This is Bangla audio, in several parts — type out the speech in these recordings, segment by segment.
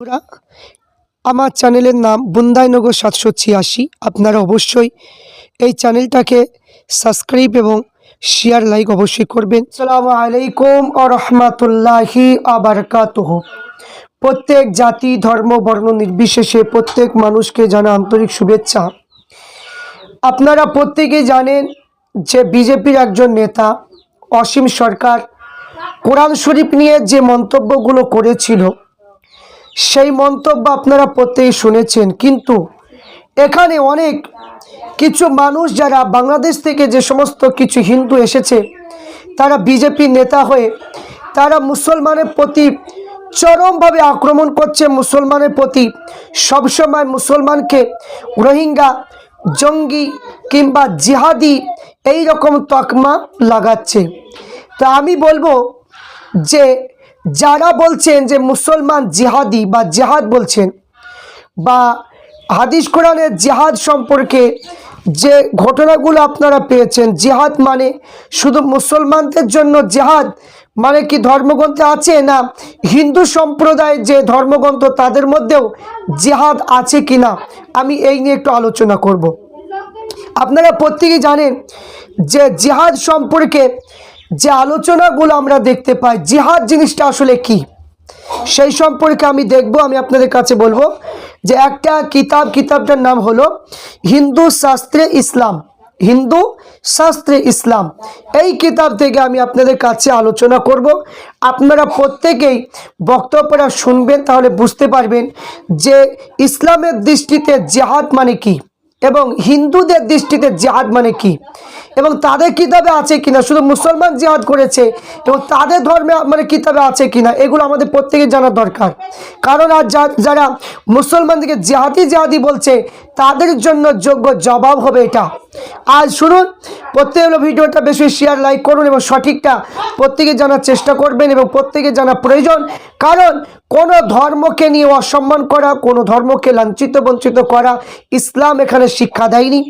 বন্ধুরা, আমার চ্যানেলের নাম বুন্দাইনগর সাতশো ছিয়াশি। আপনারা অবশ্যই এই চ্যানেলটাকে সাবস্ক্রাইব এবং শেয়ার লাইক অবশ্যই করবেন। সালামু আলাইকুম ও রহমতুল্লাহি আবরকাতহ প্রত্যেক জাতি ধর্ম বর্ণ নির্বিশেষে প্রত্যেক মানুষকে জানা আন্তরিক শুভেচ্ছা। আপনারা প্রত্যেকেই জানেন যে বিজেপির একজন নেতা অসীম সরকার কোরআন শরীফ নিয়ে যে মন্তব্যগুলো করেছিল সেই মন্তব্য আপনারা প্রত্যেকেই শুনেছেন। কিন্তু এখানে অনেক কিছু মানুষ যারা বাংলাদেশ থেকে যে সমস্ত কিছু হিন্দু এসেছে, তারা বিজেপি নেতা হয়ে, তারা মুসলমানের প্রতি চরমভাবে আক্রমণ করছে, মুসলমানের প্রতি সবসময় মুসলমানকে রোহিঙ্গা, জঙ্গি কিংবা জিহাদি এই রকম তকমা লাগাচ্ছে। তা আমি বলব যে যারা বলছেন যে মুসলমান জিহাদি বা জেহাদ বলছেন বা হাদিস কোরআনের জেহাদ সম্পর্কে যে ঘটনাগুলো আপনারা পেয়েছেন, জেহাদ মানে শুধু মুসলমানদের জন্য জেহাদ মানে কি ধর্মগ্রন্থে আছে না হিন্দু সম্প্রদায়ের যে ধর্মগ্রন্থ তাদের মধ্যেও জেহাদ আছে কি না আমি এই নিয়ে একটু আলোচনা করব। আপনারা প্রত্যেকেই জানেন যে জেহাদ সম্পর্কে যে আলোচনাগুলো আমরা দেখতে পাই, জিহাদ জিনিসটা আসলে কি? সেই সম্পর্কে আমি দেখব, আমি আপনাদের কাছে বলব যে একটা কিতাব, কিতাবটার নাম হলো হিন্দু শাস্ত্রে ইসলাম। হিন্দু শাস্ত্রে ইসলাম। এই কিতাব থেকে আমি আপনাদের কাছে আলোচনা করব। আপনারা প্রত্যেকেই বক্তব্যটা শুনবেন, তাহলে বুঝতে পারবেন যে ইসলামের দৃষ্টিতে জেহাদ মানে কি। এবং হিন্দুদের দৃষ্টিতে জেহাদ মানে কি? এবং তাদের কিতাবে আছে কিনা? শুধু মুসলমান জিহাদ করেছে এবং তাদের ধর্মে মানে কিতাবে আছে কিনা? এগুলো আমাদের প্রত্যেকে জানা দরকার। কারণ আর যারা মুসলমানদেরকে জেহাদি জেহাদি বলছে তাদের জন্য যোগ্য জবাব হবে এটা। আজ শুনুন, প্রত্যেক ভিডিওটা বেশি শেয়ার লাইক করুন এবং সঠিকটা প্রত্যেকে জানার চেষ্টা করবেন এবং প্রত্যেকে জানা প্রয়োজন। কারণ কোনো ধর্মকে নিয়ে অসম্মান করা, কোনো ধর্মকে লাঞ্ছিত, বঞ্চিত করা ইসলাম এখানে শিক্ষা দেয়নি।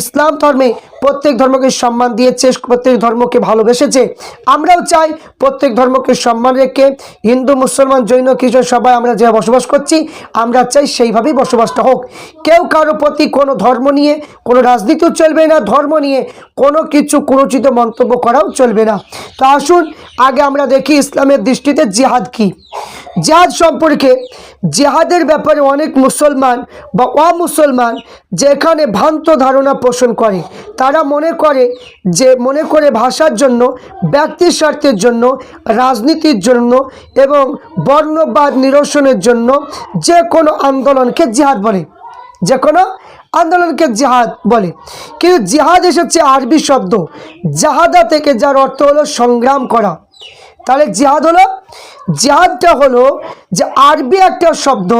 ইসলাম ধর্মে প্রত্যেক ধর্মকে সম্মান দিয়েছে, প্রত্যেক ধর্মকে ভালোবেসেছে। আমরাও চাই প্রত্যেক ধর্মকে সম্মান রেখে হিন্দু, মুসলমান, জৈন, খ্রিস্টান সবাই আমরা যে বসবাস করছি, আমরা চাই সেইভাবেই বসবাসটা হোক। কেউ কারও প্রতি কোনো ধর্ম নিয়ে, কোনো রাজনীতিও চলবে না, ধর্ম নিয়ে কোনো কিছু কুরুচিত মন্তব্য করাও চলবে না। তো আসুন, আগে আমরা দেখি ইসলামের দৃষ্টিতে জিহাদ কি। জিহাদ সম্পর্কে জেহাদের ব্যাপারে অনেক মুসলমান বা অমুসলমান যেখানে ভ্রান্ত ধারণা পোষণ করে, তারা মনে করে যে, মনে করে ভাষার জন্য ব্যক্তির স্বার্থের জন্য, রাজনীতির জন্য এবং বর্ণবাদ নিরসনের জন্য যে কোনো আন্দোলনকে জিহাদ বলে। যে কোনো আন্দোলনকে জিহাদ বলে। কিন্তু জিহাদ এসেছে আরবি শব্দ। জাহাদা থেকে যার অর্থ হলো সংগ্রাম করা। তাহলে জিহাদ হলো, জিহাদটা হলো যে আরবি একটা শব্দ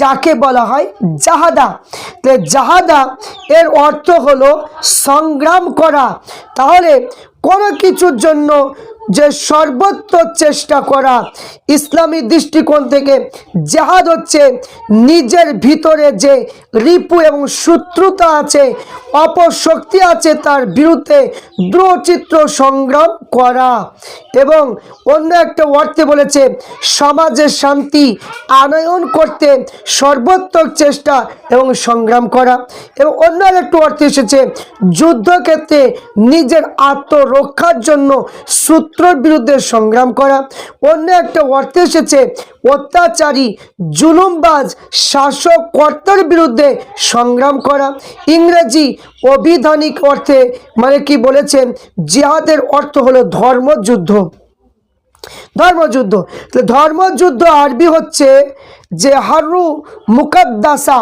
যাকে বলা হয় জাহাদা। তাহলে জাহাদা এর অর্থ হলো সংগ্রাম করা। তাহলে কোনো কিছুর জন্য যে সর্বত্র চেষ্টা করা ইসলামী দৃষ্টিকোণ থেকে জাহাদ হচ্ছে নিজের ভিতরে যে রিপু এবং শত্রুতা আছে, অপশক্তি আছে তার বিরুদ্ধে দৃঢ়চিত্র সংগ্রাম করা। এবং অন্য একটা অর্থে বলেছে সমাজের শান্তি আনয়ন করতে সর্বোত্তক চেষ্টা এবং সংগ্রাম করা। এবং অন্য একটু অর্থে এসেছে, যুদ্ধক্ষেত্রে নিজের আত্মরক্ষার জন্য শত্রুর বিরুদ্ধে সংগ্রাম করা। অন্য একটা অর্থে এসেছে, অত্যাচারী, জুলুমবাজ শাসক কর্তার বিরুদ্ধে সংগ্রাম করা। ইংরেজি অভিধানিক অর্থে মানে কি বলেছেন, জিহাদের অর্থ হলো ধর্মযুদ্ধ। ধর্মযুদ্ধ। ধর্মযুদ্ধ আরবি হচ্ছে যে হারু মুকাদ্দাসা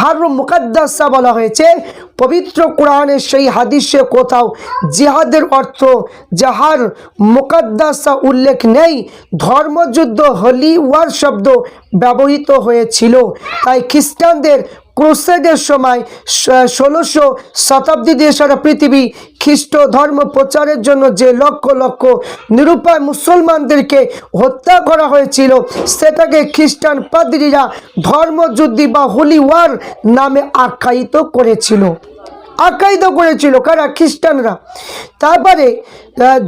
হারু মুকাদ্দাসা বলা হয়েছে, পবিত্র কোরআনের সেই হাদিসে কোথাও জিহাদের অর্থ যাহার মুকাদ্দাসা উল্লেখ নেই, ধর্মযুদ্ধ হলি ওয়ার শব্দ ব্যবহৃত হয়েছিল। তাই খ্রিস্টানদের ক্রুসেডের সময় ষোলোশো শতাব্দী দিয়ে সারা পৃথিবী খ্রিস্ট ধর্ম প্রচারের জন্য যে লক্ষ লক্ষ নিরুপায় মুসলমানদেরকে হত্যা করা হয়েছিল, সেটাকে খ্রিস্টান পাদ্রীরা ধর্মযুদ্ধি বা হোলি ওয়ার নামে আখ্যায়িত করেছিল। আকাইদা করেছিল, কারা? খ্রিস্টানরা। তারপরে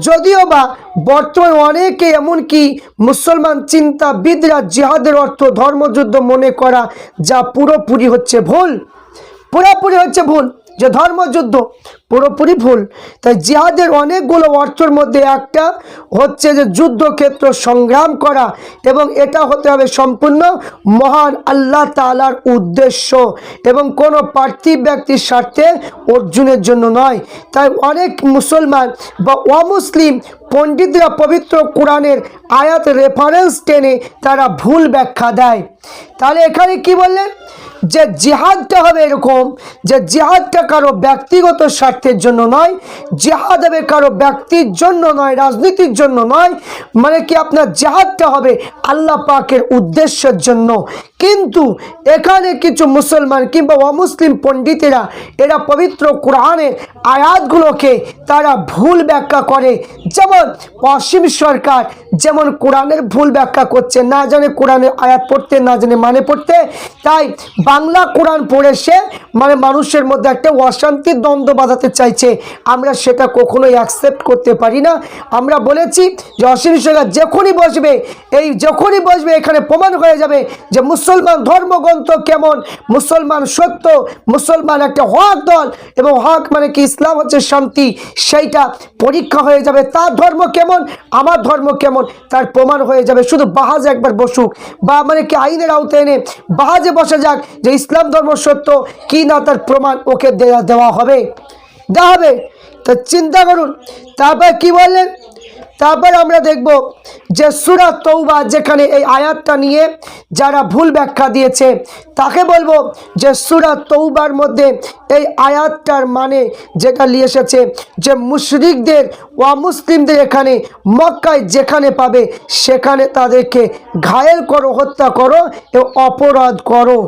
যদিও বা বর্তমানে অনেকে এমনকি মুসলমান চিন্তাবিদরা জিহাদের অর্থ ধর্মযুদ্ধ মনে করা যা পুরোপুরি হচ্ছে ভুল। পুরোপুরি হচ্ছে ভুল যে ধর্মযুদ্ধ পুরোপুরি ভুল। তাই জিহাদের অনেকগুলো অর্থের মধ্যে একটা হচ্ছে যে যুদ্ধক্ষেত্র সংগ্রাম করা এবং এটা হতে হবে সম্পূর্ণ মহান আল্লাহ তালার উদ্দেশ্য এবং কোনো পার্থিব ব্যক্তির স্বার্থে অর্জুনের জন্য নয়। তাই অনেক মুসলমান বা অমুসলিম পণ্ডিতরা পবিত্র কোরআনের আয়াত রেফারেন্স টেনে তারা ভুল ব্যাখ্যা দেয়। তাহলে এখানে কি বললেন? যে জিহাদটা হবে এরকম যে জিহাদটা কারও ব্যক্তিগত স্বার্থের জন্য নয় জিহাদ হবে কারও ব্যক্তির জন্য নয়, রাজনীতির জন্য নয় মানে কি আপনার জিহাদটা হবে আল্লাহ পাকের উদ্দেশ্যের জন্য। কিন্তু এখানে কিছু মুসলমান কিংবা অমুসলিম পণ্ডিতেরা, এরা পবিত্র কোরআনের আয়াতগুলোকে তারা ভুল ব্যাখ্যা করে। যেমন অসীম সরকার যেমন কোরআনের ভুল ব্যাখ্যা করছে, না জানে কোরআনের আয়াত পড়তে, না জানে মানে পড়তে, তাই বাংলা কোরআন পড়ে সে মানে মানুষের মধ্যে একটা অশান্তির দ্বন্দ্ব বাঁধাতে চাইছে, আমরা সেটা কখনোই অ্যাকসেপ্ট করতে পারি না। আমরা বলেছি যে অসীম সরকার যখনই বসবে, এই যখনই বসবে, এখানে প্রমাণ হয়ে যাবে যে মুসলমান ধর্মগ্রন্থ কেমন, মুসলমান সত্য, মুসলমান একটা হক দল, এবং হক মানে কি, ইসলাম হচ্ছে শান্তি, সেইটা পরীক্ষা হয়ে যাবে, তার ধর্ম কেমন, আমার ধর্ম কেমন, তার প্রমাণ হয়ে যাবে। শুধু বাহাজ একবার বসুক, বা মানে কি আইনের আওতায় এনে বাহাজে বসে যাক যে ইসলাম ধর্ম সত্য, কি না তার প্রমাণ ওকে দেওয়া হবে। দেওয়া হবে। তা চিন্তা করুন। তারপর কি বললেন? তারপর আমরা দেখব যে সুরা তৌবা যেখানে এই আয়াতটা নিয়ে যারা ভুল ব্যাখ্যা দিয়েছে, তাকে বলব যে সুরা তৌবার মধ্যে এই আয়াতটার মানে যেটা নিয়ে এসেছে যে মুশরিকদের মুসলিমদের এখানে মক্কায় যেখানে পাবে, সেখানে তাদেরকে ঘায়েল করো, হত্যা করো এবং অপরাধ করো।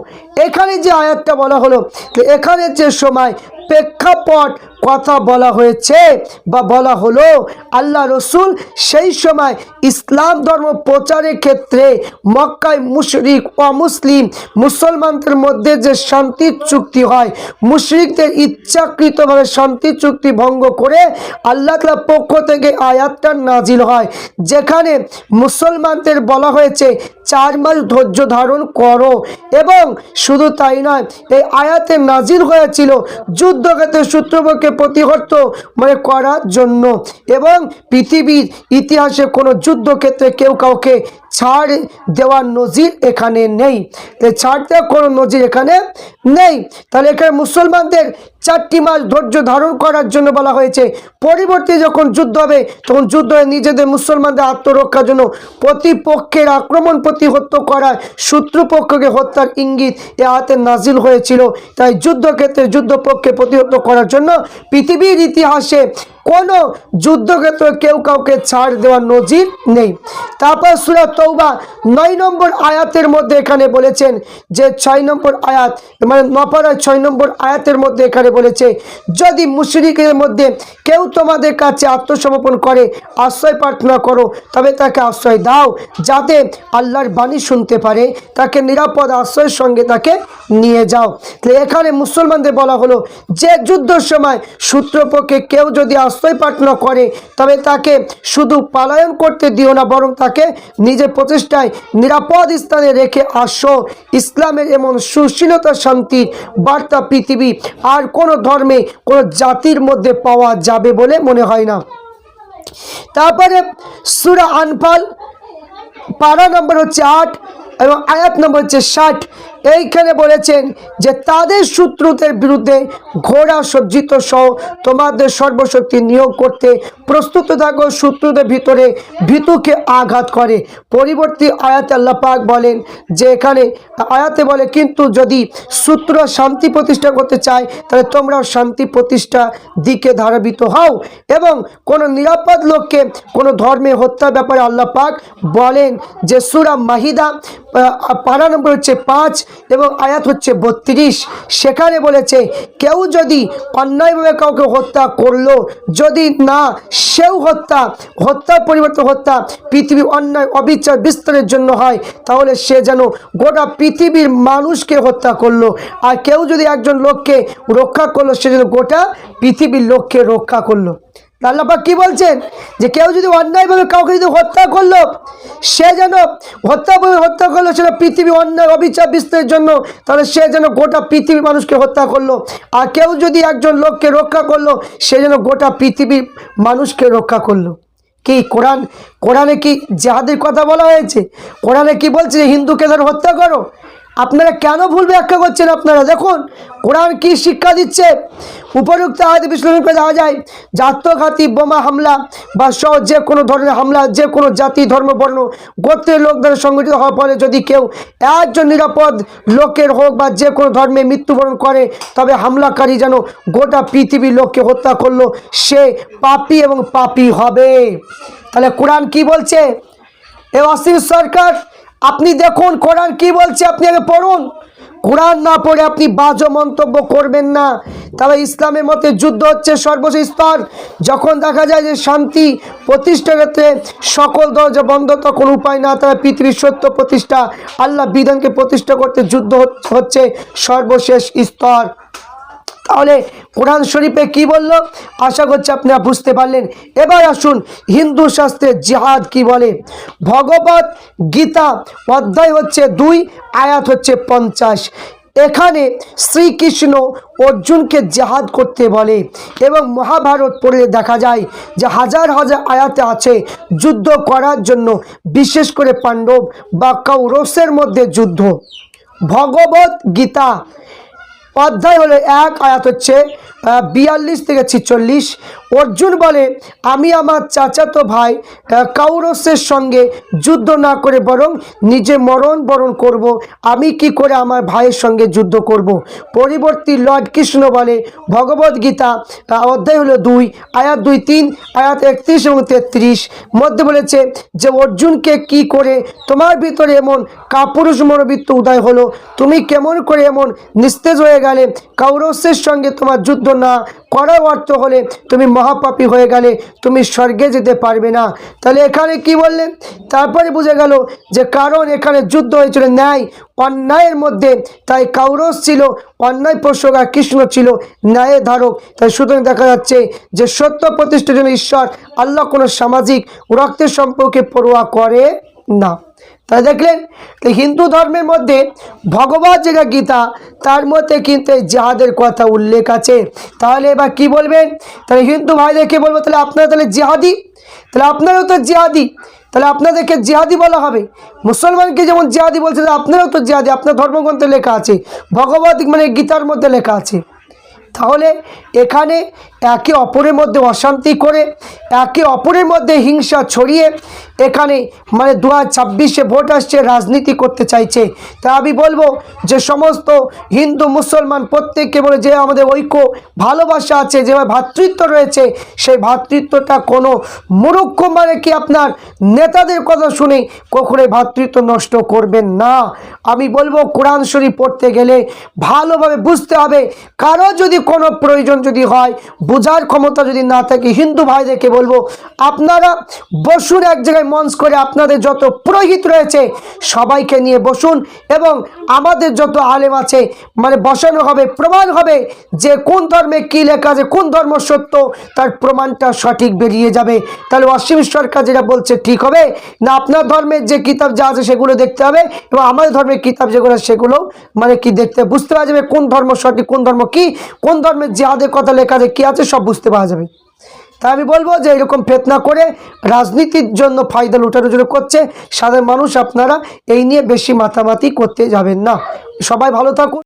এখানে যে আয়াতটা বলা হলো এখানে যে সময় প্রেক্ষাপট কথা বলা হয়েছে বা বলা হলো, আল্লাহ রসুল সেই সময় ইসলাম ধর্ম প্রচারের ক্ষেত্রে মক্কায় মুশরিক অমুসলিম মুসলমানদের মধ্যে যে শান্তি চুক্তি হয়, মুশরিকদের ইচ্ছাকৃতভাবে শান্তি চুক্তি ভঙ্গ করে আল্লাহ তালার পক্ষ থেকে আয়াতটা নাজিল হয়, যেখানে মুসলমানদের বলা হয়েছে, চার মাস ধৈর্য ধারণ করো এবং শুধু তাই নয়, এই আয়াতে নাজিল হয়েছিল যুদ্ধক্ষেত্রে শত্রুপক্ষে প্রতিহত মানে করার জন্য। এবং পৃথিবীর ইতিহাসে কোনো যুদ্ধক্ষেত্রে কেউ কাউকে ছাড় দেওয়ার নজির এখানে নেই। ছাড় দেওয়ার কোনো নজির এখানে নেই। তাহলে এখানে মুসলমানদের চারটি মাস ধৈর্য ধারণ করার জন্য বলা হয়েছে, পরিবর্তে যখন যুদ্ধ হবে, তখন যুদ্ধ নিজেদের মুসলমানদের আত্মরক্ষার জন্য প্রতিপক্ষের আক্রমণ প্রতিহত করার শত্রুপক্ষকে হত্যার ইঙ্গিত এ হাতে নাজিল হয়েছিল। তাই যুদ্ধক্ষেত্রে যুদ্ধপক্ষে প্রতিহত করার জন্য পৃথিবীর ইতিহাসে কোনো যুদ্ধক্ষেত্রে কেউ কাউকে ছাড় দেওয়ার নজির নেই। তারপর সুরা তৌবা নয় নম্বর আয়াতের মধ্যে এখানে বলেছেন যে ছয় নম্বর আয়াত মানে নপাড়ায় ছয় নম্বর আয়াতের মধ্যে এখানে বলেছে, যদি মুশরিকের মধ্যে কেউ তোমাদের কাছে আত্মসমর্পণ করে, আশ্রয় প্রার্থনা করো, তবে তাকে আশ্রয় দাও, যাতে আল্লাহর বাণী শুনতে পারে, তাকে নিরাপদ আশ্রয়ের সঙ্গে তাকে নিয়ে যাও। তো এখানে মুসলমানদের বলা হলো, যে যুদ্ধের সময় সূত্রপক্ষে কেউ যদি আশ্রয় প্রার্থনা করে, তবে তাকে শুধু পালায়ন করতে দিও না, বরং তাকে নিজের প্রচেষ্টায় নিরাপদ স্থানে রেখে আসো। ইসলামের এমন সুশীলতা শান্তির বার্তা পৃথিবী আর কোনো ধর্মে, কোনো জাতির মধ্যে পাওয়া যাবে বলে মনে হয় না। তারপরে সুরা আনফাল, পারা নম্বর হচ্ছে আট এবং আয়াত নম্বর হচ্ছে ষাট। এইখানে বলেছেন যে তাদের শত্রুদের বিরুদ্ধে ঘোড়া সজ্জিত সহ তোমাদের সর্বশক্তি নিয়োগ করতে প্রস্তুত থাকো, শত্রুদের ভিতরে ভীতুকে আঘাত করে। পরিবর্তী আয়াতে পাক বলেন যে এখানে আয়াতে বলে, কিন্তু যদি সূত্র শান্তি প্রতিষ্ঠা করতে চায়, তাহলে তোমরাও শান্তি প্রতিষ্ঠা দিকে ধারাবিত হও। এবং কোনো নিরাপদ লোককে কোনো ধর্মে হত্যার ব্যাপারে আল্লাহ পাক বলেন যে সুরা মাহিদা পারা নম্বর হচ্ছে পাঁচ এবং আয়াত হচ্ছে বত্রিশ। সেখানে বলেছে, কেউ যদি অন্যায়ভাবে কাউকে হত্যা করল, যদি না, সেও হত্যা, হত্যার পরিবর্তে হত্যা, পৃথিবী অন্যায়, অবিচার, বিস্তারের জন্য হয়, তাহলে সে যেন গোটা পৃথিবীর মানুষকে হত্যা করল। আর কেউ যদি একজন লোককে রক্ষা করল, সে যেন গোটা পৃথিবীর লোককে রক্ষা করল। আল্লাপাক কি বলছেন? যে কেউ যদি অন্যায়ভাবে কাউকে যদি হত্যা করল, সে যেন হত্যা করে হত্যা করল, সেটা পৃথিবী অন্যায় অবিচার বিস্তারের জন্য, তাহলে সে যেন গোটা পৃথিবীর মানুষকে হত্যা করল। আর কেউ যদি একজন লোককে রক্ষা করল, সে যেন গোটা পৃথিবীর মানুষকে রক্ষা করল। কি কোরআন, কোরআনে কি জেহাদের কথা বলা হয়েছে? কোরআনে কি বলছে হিন্দুকে ধর হত্যা করো? আপনারা কেন ভুল ব্যাখ্যা করছেন আপনারা? দেখুন, কোরআন কি শিক্ষা দিচ্ছে? উপযুক্ত আয়াত বিশ্লেষণ করে দেওয়া যায় যে আত্মঘাতী বোমা, হামলা বা সহ যে কোনো ধরনের হামলা, যে কোনো জাতি, ধর্ম, বর্ণ, গোত্রের লোক দ্বারা সংগঠিত হওয়ার পরে যদি কেউ একজন নিরাপদ লোকের হোক বা যে কোনো ধর্মে মৃত্যুবরণ করে, তবে হামলাকারী যেন গোটা পৃথিবীর লোককে হত্যা করল, সে পাপি এবং পাপি হবে। তাহলে কোরআন কি বলছে? এ অসীম সরকার, আপনি দেখুন কোরআন কি বলছে, আপনি আগে পড়ুন। কোরআন না পড়ে আপনি বাজো মন্তব্য করবেন না। তাহলে ইসলামের মতে যুদ্ধ হচ্ছে সর্বশেষ স্তর। যখন দেখা যায় যে শান্তি প্রতিষ্ঠার ক্ষেত্রে সকল দরজা বন্ধ, তখন উপায় না তারা পৃথিবীর সত্য প্রতিষ্ঠা, আল্লাহ বিধানকে প্রতিষ্ঠা করতে যুদ্ধ হচ্ছে সর্বশেষ স্তর। তাহলে কোরআন শরীফে কি বলল? আশা করছি আপনারা বুঝতে পারলেন। এবার আসুন হিন্দু শাস্ত্রে জিহাদ কি বলে? ভগবত গীতা অধ্যায় হচ্ছে দুই, আয়াত হচ্ছে পঞ্চাশ। এখানে শ্রীকৃষ্ণ অর্জুনকে জেহাদ করতে বলে এবং মহাভারত পড়লে দেখা যায় যে হাজার হাজার আয়াতে আছে যুদ্ধ করার জন্য, বিশেষ করে পাণ্ডব বা কৌরসের মধ্যে যুদ্ধ। ভগবত গীতা অধ্যায় হলে এক আয়াত হচ্ছে বিয়াল্লিশ থেকে ছিচল্লিশ। অর্জুন বলে, আমি আমার চাচাতো ভাই কাউরসের সঙ্গে যুদ্ধ না করে বরং নিজে মরণ বরণ করব। আমি কি করে আমার ভাইয়ের সঙ্গে যুদ্ধ করব? পরিবর্তী লর্ড কৃষ্ণ বলে ভগবদ গীতা অধ্যায় হলো দুই, আয়াত দুই তিন, আয়াত একত্রিশ এবং তেত্রিশ। মধ্যে বলেছে যে, অর্জুনকে কি করে তোমার ভিতরে এমন কাপুরুষ মনোবৃত্ত উদয় হলো? তুমি কেমন করে এমন নিস্তেজ হয়ে গেলে কাউরসের সঙ্গে তোমার যুদ্ধ না করার অর্থ হলে তুমি মহাপাপী হয়ে গেলে তুমি স্বর্গে যেতে পারবে না। তাহলে এখানে কি বললেন? তারপরে বুঝে গেল যে কারণ এখানে যুদ্ধ হয়েছিল, ন্যায়, অন্যায়ের মধ্যে। তাই কাউরস ছিল, অন্যায় পোষক আর কৃষ্ণ ছিল ন্যায়ের ধারক। তাই সুতরাং দেখা যাচ্ছে যে সত্য প্রতিষ্ঠার জন্য ঈশ্বর আল্লাহ কোনো সামাজিক রক্তের সম্পর্কে পড়ুয়া করে না। তাই দেখলেন তো হিন্দু ধর্মের মধ্যে ভগবত যেটা গীতা, তার মধ্যে কিন্তু এই জেহাদের কথা উল্লেখ আছে। তাহলে এবার কি বলবেন? তাহলে হিন্দু ভাইদেরকে বলব? তাহলে আপনারা তাহলে জিহাদি? তাহলে আপনারাও তো জিহাদি। তাহলে আপনাদেরকে জিহাদি বলা হবে। মুসলমানকে যেমন জিহাদি বলছে আপনারাও তো জিহাদি। আপনার ধর্মগ্রন্থে লেখা আছে। ভগবত মানে গীতার মধ্যে লেখা আছে। তাহলে এখানে একে অপরের মধ্যে অশান্তি করে, একে অপরের মধ্যে হিংসা ছড়িয়ে এখানে মানে দু ছাব্বিশে ভোট আসছে, রাজনীতি করতে চাইছে। তা আমি বলব যে সমস্ত হিন্দু, মুসলমান প্রত্যেককে বলে যে আমাদের ঐক্য, ভালোবাসা আছে, যে ভ্রাতৃত্ব রয়েছে, সেই ভ্রাতৃত্বটা কোনো মুরুক্ষ মানে কি আপনার নেতাদের কথা শুনে কখনোই ভ্রাতৃত্ব নষ্ট করবেন না। আমি বলব কোরআন শরীফ পড়তে গেলে ভালোভাবে বুঝতে হবে, কারও যদি কোনো প্রয়োজন যদি হয়, বোঝার ক্ষমতা যদি না থাকে, হিন্দু ভাইদেরকে বলব, আপনারা বসুন এক জায়গায় মঞ্চ করে আপনাদের যত পুরোহিত রয়েছে, সবাইকে নিয়ে বসুন এবং আমাদের যত আলেম আছে মানে বসানো হবে, প্রমাণ হবে যে কোন ধর্মে কী লেখা আছে, কোন ধর্ম সত্য, তার প্রমাণটা সঠিক বেরিয়ে যাবে। তাহলে অসীম সরকার যেটা বলছে ঠিক হবে। না, আপনার ধর্মের যে কিতাব যা আছে সেগুলো দেখতে হবে এবং আমাদের ধর্মের কিতাব যেগুলো সেগুলো মানে কি দেখতে, বুঝতে পারা যাবে কোন ধর্ম সঠিক, কোন ধর্ম কি কোন ধর্মের জেহাদের কথা লেখা আছে, কী আছে সব বুঝতে পারা যাবে। তাই আমি বলব যে এরকম ফেতনা করে রাজনীতির জন্য ফায়দা লুটানোর জন্য করছে, সাধারণ মানুষ আপনারা এই নিয়ে বেশি মাতামাতি করতে যাবেন না। সবাই ভালো থাকুন।